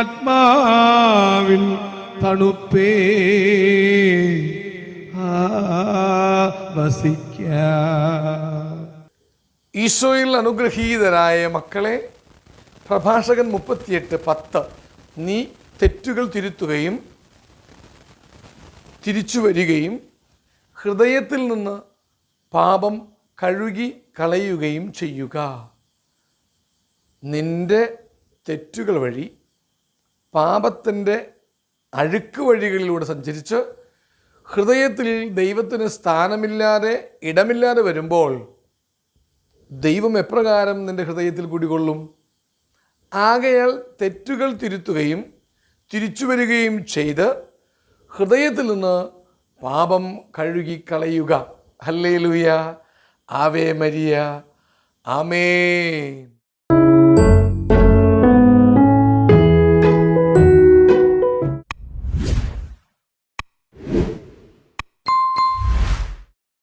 ആത്മാവിൻ തണുപ്പേ. വസിക്ക. ഈശോയിൽ അനുഗ്രഹീതരായ മക്കളെ പ്രഭാഷകൻ മുപ്പത്തിയെട്ട് പത്ത്. നീ തെറ്റുകൾ തിരുത്തുകയും തിരിച്ചു വരികയും ഹൃദയത്തിൽ നിന്ന് പാപം കഴുകി കളയുകയും ചെയ്യുക. നിന്റെ തെറ്റുകൾ വഴി പാപത്തിന്റെ അഴുക്ക് വഴികളിലൂടെ സഞ്ചരിച്ച് ഹൃദയത്തിൽ ദൈവത്തിന് സ്ഥാനമില്ലാതെ ഇടമില്ലാതെ വരുമ്പോൾ ദൈവം എപ്രകാരം നിന്റെ ഹൃദയത്തിൽ കുടികൊള്ളും? ആകയാൽ തെറ്റുകൾ തിരുത്തുകയും തിരിച്ചു വരികയും ചെയ്ത് ഹൃദയത്തിൽ നിന്ന് പാപം കഴുകി കളയുക ഹല്ലേ ആവേ മരിയ ആമേൻ.